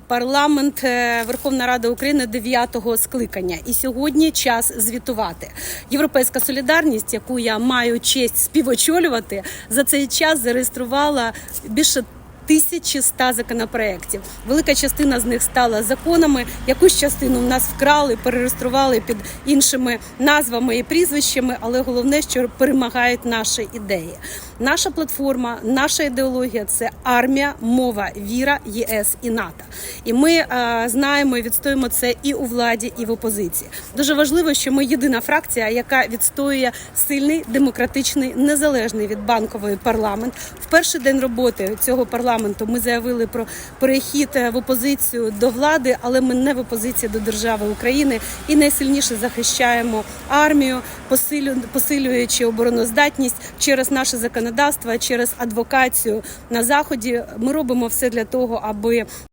Парламент е, Верховна Рада України 9-го скликання, і сьогодні час звітувати. Європейська солідарність, яку я маю честь співочолювати, за цей час зареєструвала більше. 1100 законопроєктів. Велика частина з них стала законами. Якусь частину в нас вкрали, перереєстрували під іншими назвами і прізвищами. Але головне, що перемагають наші ідеї. Наша платформа, наша ідеологія це армія, мова, віра, ЄС і НАТО. І ми е, знаємо і відстоюємо це і у владі, і в опозиції. Дуже важливо, що ми єдина фракція, яка відстоює сильний демократичний незалежний від банкової парламент. В перший день роботи цього парламенту ми заявили про перехід е, в опозицію до влади, але ми не в опозиції до держави України і найсильніше захищаємо армію, посилю, посилюючи обороноздатність через наше законодавство, через адвокацію на заході. Ми робимо все для того, аби